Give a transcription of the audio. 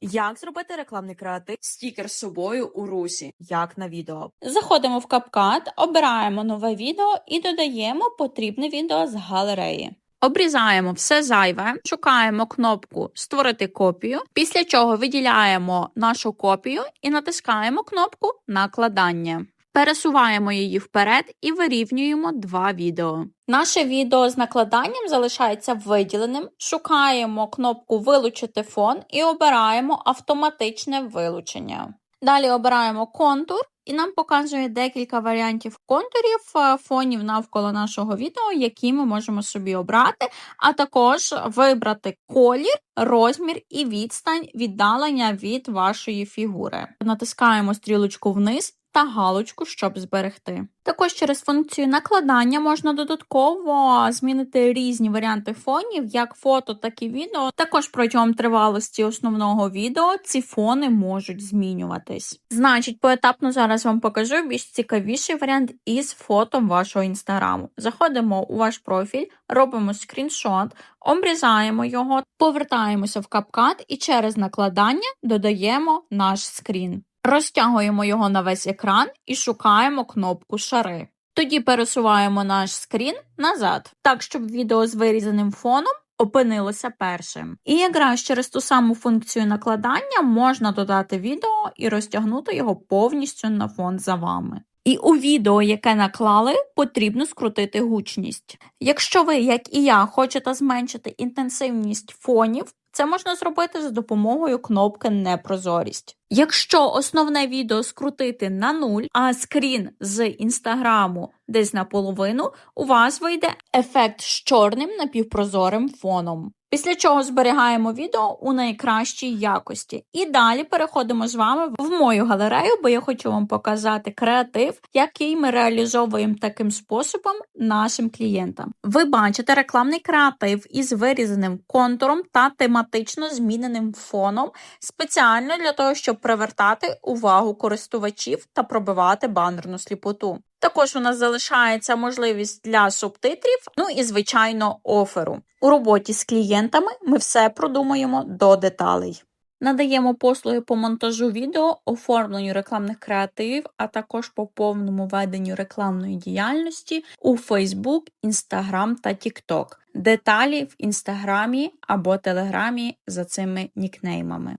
Як зробити рекламний креатив стікер з собою у русі, як на відео. Заходимо в CapCut, обираємо нове відео і додаємо потрібне відео з галереї. Обрізаємо все зайве, шукаємо кнопку Створити копію, після чого виділяємо нашу копію і натискаємо кнопку Накладання. Пересуваємо її вперед і вирівнюємо два відео. Наше відео з накладанням залишається виділеним. Шукаємо кнопку Вилучити фон і обираємо автоматичне вилучення. Далі обираємо контур, і нам показує декілька варіантів контурів е, фонів навколо нашого відео, які ми можемо собі обрати, а також вибрати колір, розмір і відстань віддалення від вашої фігури. Натискаємо стрілочку вниз. Та галочку, щоб зберегти. Також через функцію накладання можна додатково змінити різні варіанти фонів, як фото, так і відео. Також протягом тривалості основного відео ці фони можуть змінюватись. Значить, поетапно зараз вам покажу більш цікавіший варіант із фото вашого інстаграму. Заходимо у ваш профіль, робимо скріншот, обрізаємо його, повертаємося в CapCut і через накладання додаємо наш скрін. Розтягуємо його на весь екран і шукаємо кнопку шари. Тоді пересуваємо наш скрін назад, так щоб відео з вирізаним фоном опинилося першим. І якраз через ту саму функцію накладання можна додати відео і розтягнути його повністю на фон за вами. І у відео, яке наклали, потрібно скрутити гучність. Якщо ви, як і я, хочете зменшити інтенсивність фонів, це можна зробити за допомогою кнопки Непрозорість. Якщо основне відео скрутити на нуль, а скрін з інстаграму десь наполовину, у вас вийде ефект з чорним напівпрозорим фоном. Після чого зберігаємо відео у найкращій якості. І далі переходимо з вами в мою галерею, бо я хочу вам показати креатив, який ми реалізовуємо таким способом нашим клієнтам. Ви бачите рекламний креатив із вирізаним контуром та тематично зміненим фоном, спеціально для того, щоб привертати увагу користувачів та пробивати банерну сліпоту. Також у нас залишається можливість для субтитрів, ну і звичайно оферу. У роботі з клієнтами ми все продумуємо до деталей. Надаємо послуги по монтажу відео, оформленню рекламних креативів, а також по повному веденню рекламної діяльності у Facebook, Instagram та TikTok. Деталі в інстаграмі або телеграмі за цими нікнеймами.